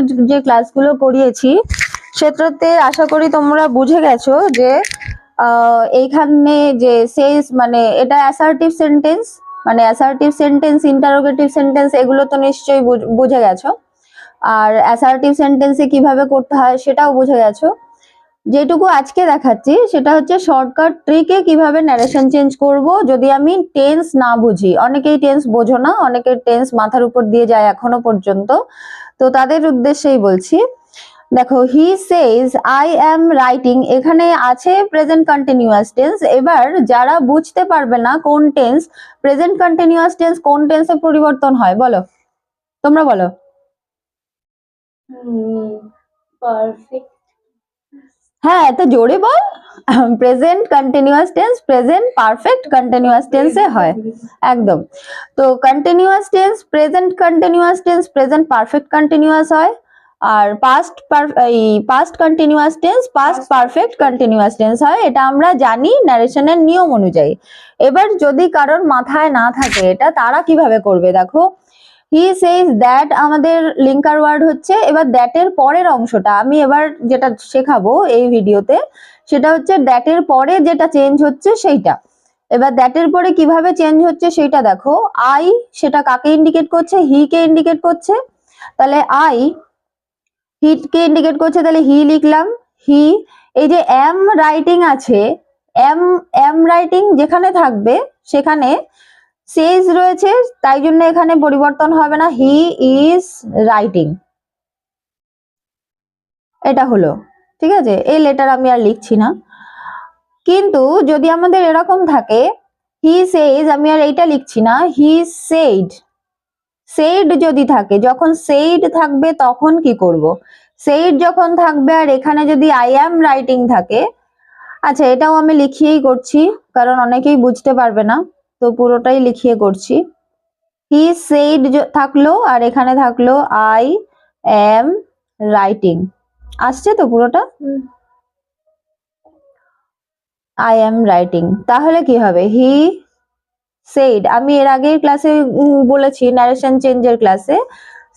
ন্যারেশনের যে ক্লাসগুলো করিয়েছি, সেটাতে আশা করি তোমরা বুঝে গেছো যে এইখানে যে সেস মানে এটা অ্যাসার্টিভ সেন্টেন্স মানে অ্যাসার্টিভ সেন্টেন্স ইন্টারোগেটিভ সেন্টেন্স এগুলো তো নিশ্চয়ই বুঝে গেছো। আর অ্যাসার্টিভ সেন্টেন্সে কীভাবে করতে হয় সেটাও বুঝে গেছো। যেটুকু আজকে দেখাচ্ছি, সেটা হচ্ছে শর্টকাট ট্রিকে কীভাবে ন্যারেশন চেঞ্জ করব, যদি আমি টেন্স না বুঝি। অনেকেই টেন্স বোঝো না, অনেকের টেন্স মাথার উপর দিয়ে যায় এখনও পর্যন্ত। তো তাদের উদ্দেশ্যেই বলছি। দেখো he says I am writing এখানে আছে প্রেজেন্ট কন্টিনিউয়াস টেন্স এবার যারা বুঝতে পারবে না কোন টেন্স প্রেজেন্ট কন্টিনিউয়াস টেন্স কোন টেন্সে পরিবর্তন হয় বলো। তোমরা বলো। পারফেক্ট হ্যাঁ তো জোরে বল। Present continuous tense present perfect continuous টেন্সে হয়। একদম। তো continuous tense present continuous tense present perfect continuous হয়। আর পাস্ট এই past continuous tense past perfect continuous tense হয়। এটা আমরা জানি ন্যারেশনের নিয়ম অনুযায়ী। এবার যদি কারোর মাথায় না থাকে, এটা তারা কীভাবে করবে দেখো? হি সেজ দ্যাট আমাদের লিঙ্কার ওয়ার্ড হচ্ছে। এবার দ্যাটের পরের অংশটা আমি এবার যেটা শেখাবো এই ভিডিওতে সেটা হচ্ছে দ্যাটের পরে যেটা চেঞ্জ হচ্ছে সেইটা। এবার দ্যাটের পরে কীভাবে চেঞ্জ হচ্ছে সেইটা দেখো। আই সেটা কাকে ইন্ডিকেট করছে? হি কে ইন্ডিকেট করছে। তাহলে আই হি কে ইন্ডিকেট করছে? তাহলে হি লিখলাম। হি এই যে এম রাইটিং আছে এম এম রাইটিং যেখানে থাকবে, সেখানে সেজ রয়েছে, তাই জন্য এখানে পরিবর্তন হবে না। হি ইজ রাইটিং এটা হলো। ঠিক আছে? এই লেটার আমি আর লিখছি না। কিন্তু যদি আমাদের এরকম থাকে হি সেজ আমি আর এইটা লিখছি না হি সেইড সেইড যদি থাকে, যখন সেইড থাকবে তখন কি করব? সেইড যখন থাকবে আর এখানে যদি আই অ্যাম রাইটিং থাকে আচ্ছা এটাও আমি লিখিয়েই করছি, কারণ অনেকেই বুঝতে পারবে না, তো পুরোটাই লিখিয়ে করছি। হি সেইড থাকল আর এখানে থাকল আই এম রাইটিং আসছে তো পুরোটা? আই এম রাইটিং তাহলে কি হবে? হি সেইড আমি এর আগের ক্লাসে বলেছি ন্যারেশন চেঞ্জের ক্লাসে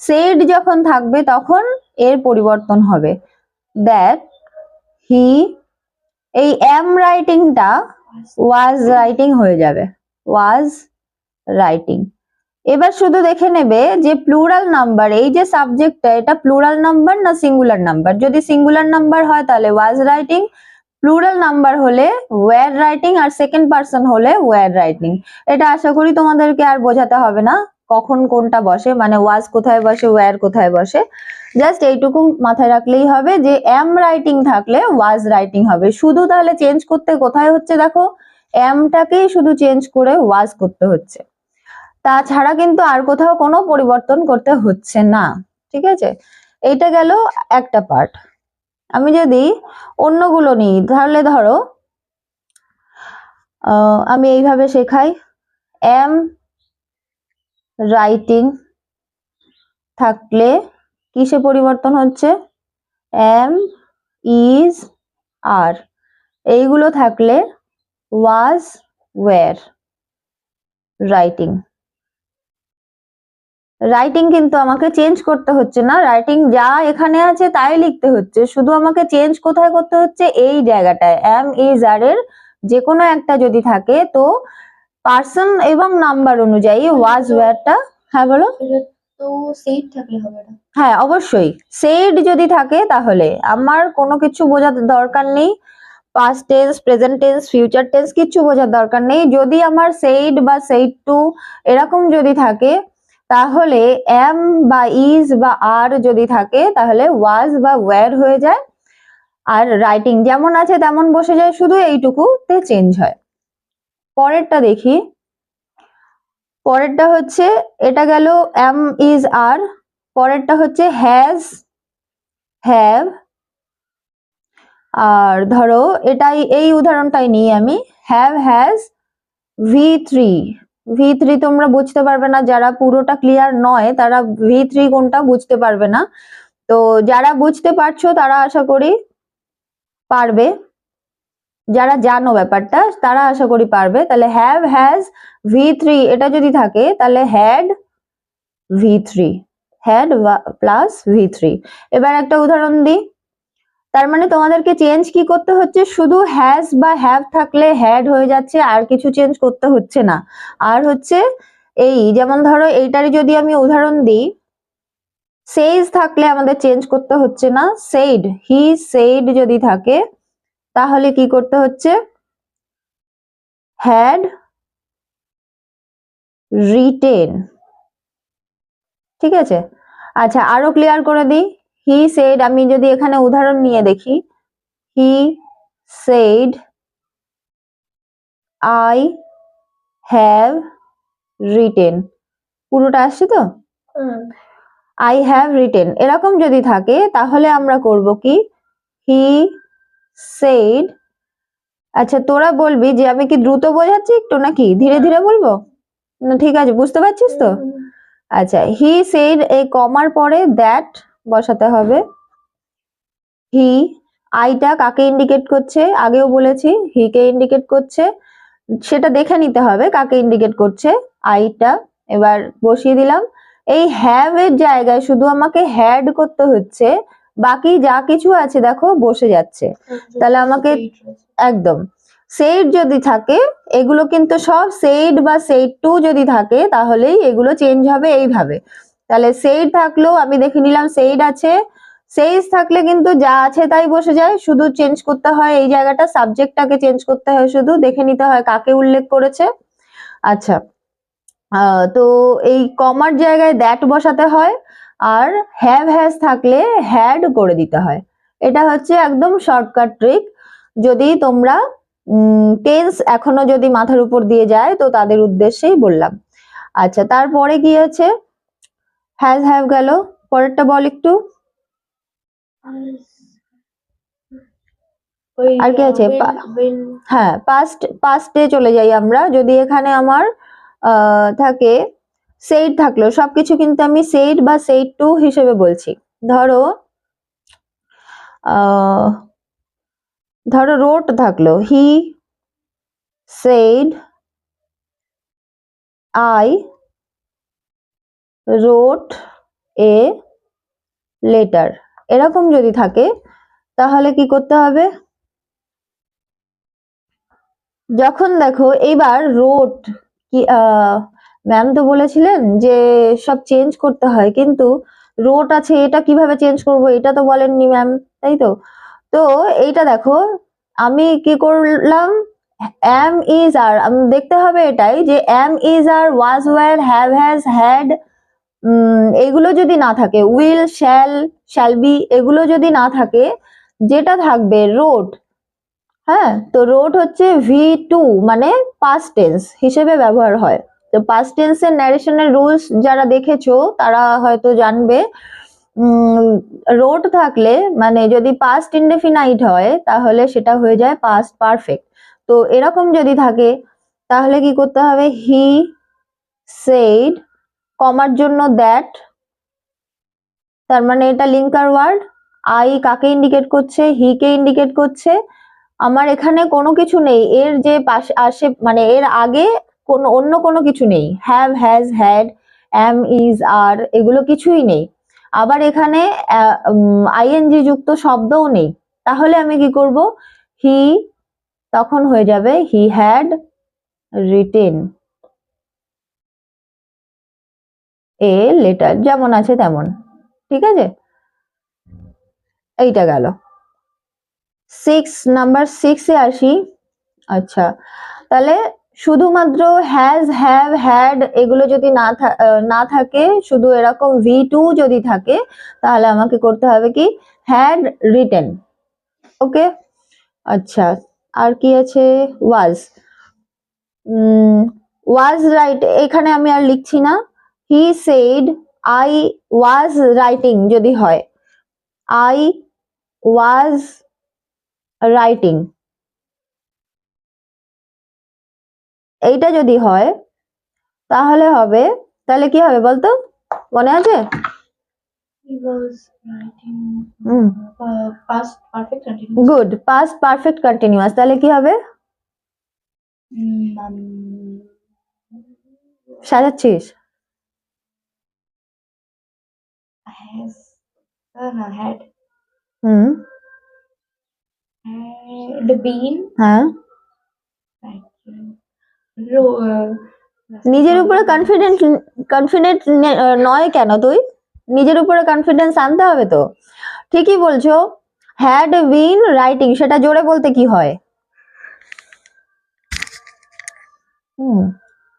সেইড যখন থাকবে তখন এর পরিবর্তন হবে। দ্যাট হি এই এম রাইটিংটা ওয়াজ রাইটিং হয়ে যাবে। ওয়াজ রাইটিং এবার শুধু দেখে নেবে যে প্লুরাল নাম্বার এই যে সাবজেক্টটা এটা প্লুরাল নাম্বার না সিঙ্গুলার নাম্বার যদি সিঙ্গুলার নাম্বার হয় তাহলে ওয়াজ রাইটিং প্লুরাল নাম্বার হলে ওয়্যার রাইটিং আর সেকেন্ড পার্সন হলে ওয়্যার রাইটিং এটা আশা করি তোমাদেরকে আর বোঝাতে হবে না কখন কোনটা বসে মানে ওয়াজ কোথায় বসে ওয়্যার কোথায় বসে। জাস্ট এইটুকু মাথায় রাখলেই হবে যে এম রাইটিং থাকলে ওয়াজ রাইটিং হবে। শুধু তাহলে চেঞ্জ করতে কোথায় হচ্ছে দেখো? এমটাকেই শুধু চেঞ্জ করে ওয়াজ করতে হচ্ছে। তাছাড়া কিন্তু আর কোথাও কোনো পরিবর্তন করতে হচ্ছে না, ঠিক আছে? এইটা গেল একটা পার্ট আমি যদি অন্যগুলো নিই, তাহলে ধরো আমি এইভাবে শেখাই। এম রাইটিং থাকলে কিসে পরিবর্তন হচ্ছে? এম ইজ আর এইগুলো থাকলে ওয়াজ ওয়্যার রাইটিং রাইটিং কিন্তু আমাকে চেঞ্জ করতে হচ্ছে না। রাইটিং যা এখানে আছে তাই লিখতে হচ্ছে। শুধু আমাকে চেঞ্জ কোথায় করতে হচ্ছে? এই জায়গাটায়। এম ইজ আর এর যে কোনো একটা যদি থাকে তো পার্সন এবং নাম্বার অনুযায়ী ওয়াজ ওয়্যারটা হ্যাঁ বলো। তো সেইট থাকলে হবে না। হ্যাঁ অবশ্যই। সেইড যদি থাকে তাহলে। আমার কোনো কিছু বোঝার দরকার নেই। Past tense present tense future tense কিছু বোঝার দরকার নেই। যদি আমার সেইড বা সেইড টু এরকম যদি থাকে তাহলে এম বা ইজ বা আর যদি থাকে, তাহলে ওয়াজ বা ওয়্যার হয়ে যায়। আর রাইটিং যেমন আছে তেমন বসে যায়, শুধু এইটুকুতে চেঞ্জ হয়। পরেরটা দেখি। পরেরটা হচ্ছে, এটা গেল এম ইজ আর পরেরটা হচ্ছে হ্যাজ হ্যাভ আর ধরো, এটাই, এই উদাহরণটাই নিই আমি। Have has V three V three তোমরা বুঝতে পারবে না, যারা পুরোটা ক্লিয়ার নয়, তারা ভি থ্রি কোনটা বুঝতে পারবে না। তো যারা বুঝতে পারছ, তারা আশা করি পারবে। যারা জানো ব্যাপারটা, তারা আশা করি পারবে। তাহলে হ্যাভ হ্যাজ ভি থ্রি এটা যদি থাকে, তাহলে had V three had plus V three এবার একটা উদাহরণ দিই। তার মানে তোমাদেরকে চেঞ্জ কি করতে হচ্ছে? শুধু হ্যাজ বা হ্যাভ থাকলে হ্যাড হয়ে যাচ্ছে, আর কিছু চেঞ্জ করতে হচ্ছে না। আর হচ্ছে এই, যেমন ধরো এইটারই যদি আমি উদাহরণ দিই সেইজ থাকলে আমাদের চেঞ্জ করতে হচ্ছে না। সেইড হি সেইড যদি থাকে, তাহলে কি করতে হচ্ছে? হ্যাড রিটেন ঠিক আছে? আচ্ছা আরও ক্লিয়ার করে দিই। হি সেড আমি যদি এখানে উদাহরণ নিয়ে দেখি। He said I have written পুরোটা আসছে তো? আই হ্যাভ রিটেন এরকম যদি থাকে তাহলে আমরা করব কি? হি সেড আচ্ছা তোরা বলবি যে আমি কি দ্রুত বোঝাচ্ছি একটু নাকি? ধীরে ধীরে বলব? না ঠিক আছে বুঝতে পারছিস তো? আচ্ছা হি সেড এই কমার পরে দ্যাট বসাতে হবে। হি আইটা কাকে ইন্ডিকেট করছে? আগেও বলেছি হি কে ইন্ডিকেট করছে। সেটা দেখে নিতে হবে কাকে ইন্ডিকেট করছে। আইটা এবার বসিয়ে দিলাম। এই হ্যাভ এর জায়গায় শুধু আমাকে হ্যাড করতে হচ্ছে বাকি যা কিছু আছে দেখো বসে যাচ্ছে। তাহলে আমাকে- একদম। সেইড যদি থাকে এগুলো কিন্তু সব সেইড বা সেইড টু যদি থাকে তাহলেই এগুলো চেঞ্জ হবে এইভাবে। তাহলে সেইড থাকল আমি দেখে নিলাম সেইড আছে। সেইজ থাকলে কিন্তু যা আছে তাই বসে যায়। শুধু চেঞ্জ করতে হয় এই জায়গাটা সাবজেক্টটাকে চেঞ্জ করতে হয় শুধু, দেখে নিতে হয় কাকে উল্লেখ করেছে। আচ্ছা তো এই কমার জায়গায় দ্যাট বসাতে হয় আর হ্যাভ হ্যাজ থাকলে হ্যাড করে দিতে হয়। এটা হচ্ছে একদম শর্টকাট ট্রিক যদি তোমরা টেন্স এখনও যদি মাথার উপর দিয়ে যায়, তো তাদের উদ্দেশ্যেই বললাম। আচ্ছা তারপরে কি আছে হ্যাজ হ্যাভ গেল। পরেরটা বল একটু। আর কি আছে? হ্যাঁ পাস্ট পাস্টে চলে যাই আমরা। যদি এখানে আমার থাকে সেইড থাকল সবকিছু কিন্তু আমি সেইড বা সেইড টু হিসেবে বলছি। ধরো ধরো রোট থাকল। He said I wrote a letter এরকম যদি থাকে, তাহলে কি করতে হবে? যখন দেখো এইবার রোট কি ম্যাম তো বলেছিলেন যে সব চেঞ্জ করতে হয়, কিন্তু রোট আছে, এটা কীভাবে চেঞ্জ করব, এটা তো বলেননি ম্যাম তাই তো? তো এইটা দেখো, আমি কি করলাম? এম ইজ আর দেখতে হবে এটাই যে am is are was were have has had এগুলো যদি না থাকে উইল শ্যাল শ্যাল বি এগুলো যদি না থাকে, যেটা থাকবে রোড হ্যাঁ? তো রোড হচ্ছে ভি টু মানে পাস্ট টেন্স হিসেবে ব্যবহার হয়। তো পাস্ট টেন্সের ন্যারেশনের রুলস যারা দেখেছ, তারা হয়তো জানবে। রোড থাকলে মানে যদি পাস্ট ইনডেফিনাইট হয়, তাহলে সেটা হয়ে যায় পাস্ট পারফেক্ট তো এরকম যদি থাকে, তাহলে কি করতে হবে? হি সেইড কমার জন্য দ্যাট তার মানে এটা লিঙ্কার ওয়ার্ড আই কাকে ইন্ডিকেট করছে হি কে ইন্ডিকেট করছে, আমার এখানে কোনো কিছু নেই, এর যে পাশে, আসে মানে এর আগে কোনো, অন্য কোনো কিছু নেই have has had am is are এগুলো কিছুই নেই, আবার এখানে আইএনজি যুক্ত শব্দও নেই, তাহলে আমি কি করব? হি তখন হয়ে যাবে he had written a letter যেমন আছে তেমন। ঠিক আছে? এইটা গেল। সিক্স নাম্বার সিক্সে আসি। আচ্ছা তাহলে শুধুমাত্র হ্যাজ হ্যাভ হ্যাড এগুলো যদি না না থাকে, শুধু এরকম ভি টু যদি থাকে, তাহলে আমাকে করতে হবে কি? হ্যাড রিটেন ওকে আচ্ছা আর কি আছে? ওয়াজ ওয়াজ রাইট এখানে আমি আর লিখছি না। He said I was writing যদি হয়। আই ওয়াজ রাইটিং এইটা যদি হয় তাহলে হবে তাহলে কি হবে বলতো? মনে আছে? He was writing হুম। uh, past perfect continuous. Good past perfect continuous তাহলে কি হবে? Mm, um, সাজাচ্ছিস? Has uh, no, had hmm had been হ্যাঁ ro- uh, নিজের উপরে কনফিডেন্ট কনফিডেন্ট নয় কেন তুই? নিজের উপরে কনফিডেন্স আনতে হবে তো। ঠিকই বলছো। হ্যাড বিন রাইটিং সেটা জোরে বলতে কি হয়?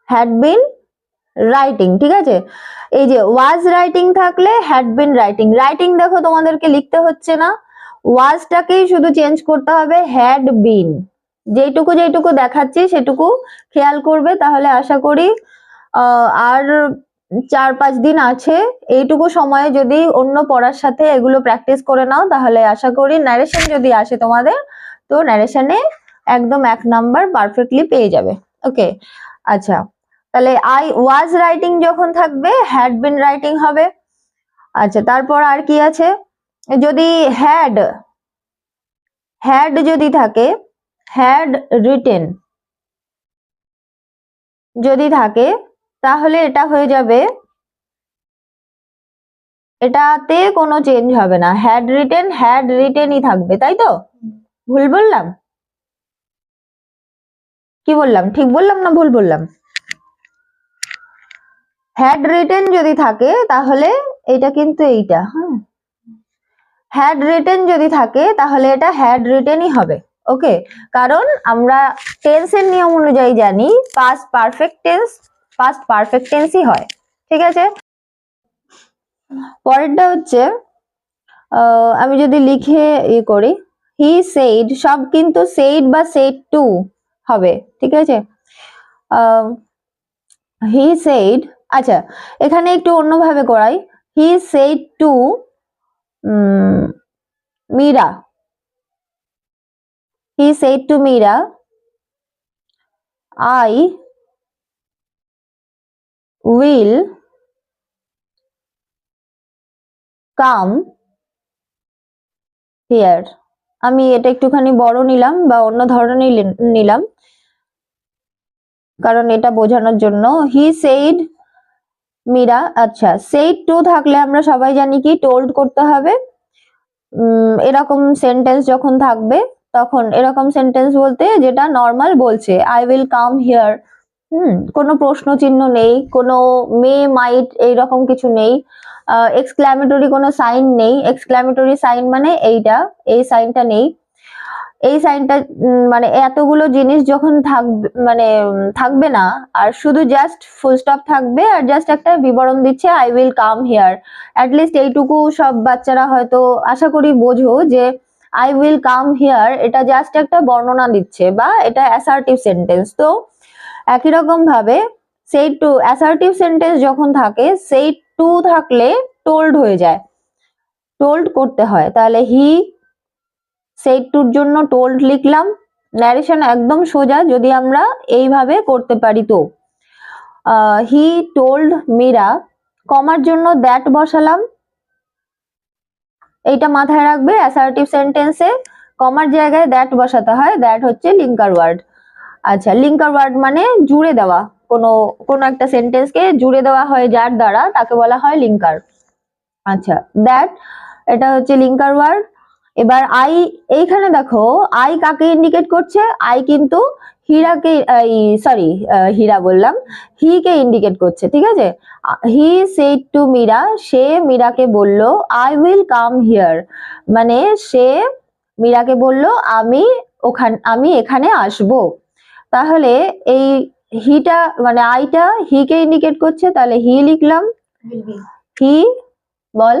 হ্যাড বিন রাইটিং ঠিক আছে? এই যে ওয়াজ রাইটিং থাকলে হ্যাড বিন রাইটিং রাইটিং দেখো তোমাদেরকে লিখতে হচ্ছে না ওয়াজটাকেই শুধু চেঞ্জ করতে হবে হ্যাড বিন যেটুকু যেটুকু দেখাচ্ছি সেটুকু খেয়াল করবে, তাহলে আশা করি আর চার পাঁচ দিন আছে, এইটুকু সময়ে যদি অন্য পড়ার সাথে এগুলো প্র্যাকটিস করে নাও, তাহলে আশা করি ন্যারেশন যদি আসে তোমাদের, তো ন্যারেশনে একদম এক নাম্বার পারফেক্টলি পেয়ে যাবে ওকে আচ্ছা। তাহলে আই ওয়াজ রাইটিং যখন থাকবে হ্যাড বিন রাইটিং হবে। আচ্ছা তারপর আর কি আছে? যদি হ্যাড হ্যাড যদি থাকে হ্যাড রিটেন যদি থাকে, তাহলে এটা হয়ে যাবে, এটাতে কোনো চেঞ্জ হবে না। হ্যাড রিটেন হ্যাড রিটেনই থাকবে, তাই তো? ভুল বললাম? কি বললাম? ঠিক বললাম না ভুল বললাম? হ্যাড রিটেন যদি থাকে, তাহলে এটা কিন্তু এইটা হ্যাঁ? হ্যাড রিটেন যদি থাকে, তাহলে এটা হ্যাড রিটেনই হবে ওকে কারণ আমরা টেন্সের নিয়ম অনুযায়ী জানি past perfect tense past perfect টেন্সই হয়, ঠিক আছে? পরেরটা হচ্ছে আমি যদি লিখে ইয়ে করি হি সেইড সব কিন্তু সেইড বা সেইড টু হবে, ঠিক আছে? হি সেইড আচ্ছা এখানে একটু অন্যভাবে করাই he said to Mira he said to Mira, I will come here. আমি এটা একটুখানি বড় নিলাম বা অন্য ধরনের নিলাম কারণ এটা বোঝানোর জন্য। হি সেইড মীরা আচ্ছা সেইড টু থাকলে আমরা সবাই জানি কি টোল্ড করতে হবে। এরকম সেন্টেন্স যখন থাকবে, তখন এরকম সেন্টেন্স বলতে যেটা নর্মাল বলছে আই উইল কাম হিয়ার হুম, কোনো প্রশ্ন চিহ্ন নেই, কোনো মে মাইট এইরকম কিছু নেই। এক্সক্ল্যামেটরি কোনো সাইন নেই। এক্সক্ল্যামেটরি সাইন মানে এইটা, এই সাইনটা নেই। এই সাইনটা মানে এতগুলো জিনিস যখন থাকবে মানে থাকবে না, আর শুধু জাস্ট ফুল স্টপ থাকবে, আর জাস্ট একটা বিবরণ দিচ্ছে I will come here at least এইটুকু সব বাচ্চারা হয়তো আশা করি বোঝো যে আই উইল কাম হিয়ার এটা জাস্ট একটা বর্ণনা দিচ্ছে, বা এটা অ্যাসার্টিভ সেন্টেন্স তো একই রকম ভাবে, সেই টু অ্যাসার্টিভ সেন্টেন্স যখন থাকে, সেই টু থাকলে টোল্ড হয়ে যায়। টোল্ড করতে হয়। তাহলে হি সেই টুর জন্য টোল্ড লিখলাম। ন্যারেশন একদম সোজা, যদি আমরা এইভাবে করতে পারি তো। হি টোল্ড মীরা কমার জন্য দ্যাট বসালাম। এইটা মাথায় রাখবে অ্যাসার্টিভ সেন্টেন্সে কমার জায়গায় দ্যাট বসাতে হয়। দ্যাট হচ্ছে লিঙ্কার ওয়ার্ড আচ্ছা লিঙ্কার ওয়ার্ড মানে জুড়ে দেওয়া। কোনো কোনো একটা সেন্টেন্সকে জুড়ে দেওয়া হয় যার দ্বারা, তাকে বলা হয় লিঙ্কার আচ্ছা দ্যাট এটা হচ্ছে লিঙ্কার ওয়ার্ড এবার আই এইখানে দেখো আই কাকে ইন্ডিকেট করছে? আই কিন্তু হীরাকে সরি হীরা বললাম হি কে ইন্ডিকেট করছে ঠিক আছে? হি সেড টু মীরা সে মীরাকে বলল আই উইল কাম হিয়ার মানে সে মীরাকে বলল আমি ওখান আমি এখানে আসব। তাহলে এই হিটা মানে আইটা হি কে ইন্ডিকেট করছে তাহলে হি লিখলাম। হি বল।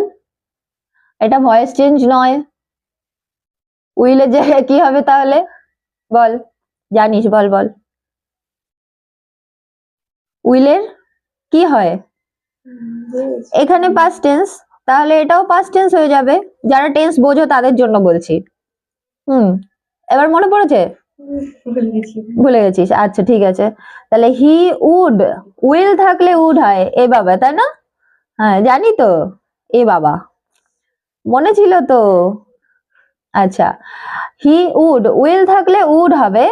এটা ভয়েস চেঞ্জ নয়। উইলের জায়গায় কি হবে তাহলে? বল, জানিস, বল বল। উইলের কি হয়? এখানে পাস্ট টেন্স তাহলে এটাও পাস্ট টেন্স হয়ে যাবে। যারা টেন্স বোঝো তাদের জন্য বলছি। হুম, এবার মনে পড়েছে? ভুলে গেছিস। আচ্ছা ঠিক আছে। তাহলে হি উড উইল থাকলে উড হয়, এ বাবা, তাই না? হ্যাঁ জানি তো, এ বাবা। মনে ছিল তো। আচ্ছা। হি উড উইল থাকলে উড হবে।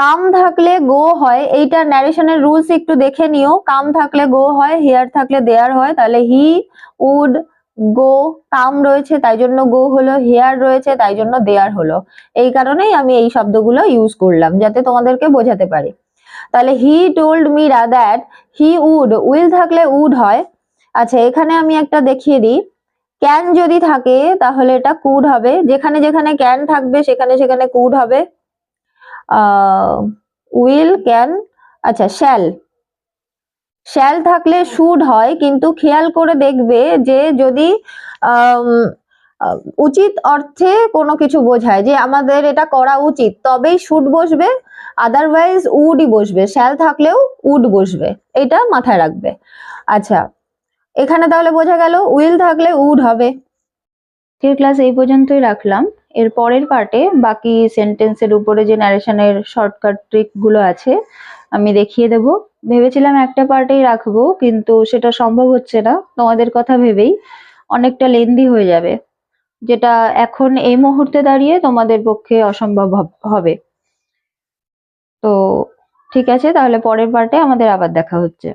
কাম থাকলে গো হয়। এইটা ন্যারেশনের রুলস একটু দেখে নিও। কাম থাকলে গো হয় হিয়ার থাকলে দেয়ার হয়। তাহলে হি উড গো কাম রয়েছে, তাই জন্য গো হলো। হেয়ার রয়েছে, তাই জন্য দেয়ার হলো। এই কারণেই আমি এই শব্দগুলো ইউজ করলাম, যাতে তোমাদেরকে বোঝাতে পারি। তাহলে he told me that he would will থাকলে উড হয়। আচ্ছা এখানে আমি একটা দেখিয়ে দিই। ক্যান যদি থাকে, তাহলে এটা কুড হবে। যেখানে যেখানে ক্যান থাকবে, সেখানে সেখানে কুড হবে। উইল ক্যান আচ্ছা শ্যাল শ্যাল থাকলে শুড হয়, কিন্তু খেয়াল করে দেখবে যে যদি উচিত অর্থে কোনো কিছু বোঝায়, যে আমাদের এটা করা উচিত, তবেই শুড বসবে আদারওয়াইজ উডই বসবে। শ্যাল থাকলেও উড বসবে। এটা মাথায় রাখবে। আচ্ছা এখানে তাহলে বোঝা গেল উইল থাকলে উড হবে। আজকের ক্লাস এই পর্যন্তই রাখলাম। এর পরের পার্টে বাকি সেন্টেন্সের উপরে যে ন্যারেশনের শর্টকাট ট্রিকগুলো আছে, আমি দেখিয়ে দেব। ভেবেছিলাম একটা পার্টেই রাখব, কিন্তু সেটা সম্ভব হচ্ছে না। তোমাদের কথা ভেবেই অনেকটা লেন্দি হয়ে যাবে, যেটা এখন এই মুহূর্তে দাঁড়িয়ে তোমাদের পক্ষে অসম্ভব হবে তো ঠিক আছে, তাহলে পরের পার্টে আমাদের আবার দেখা হচ্ছে।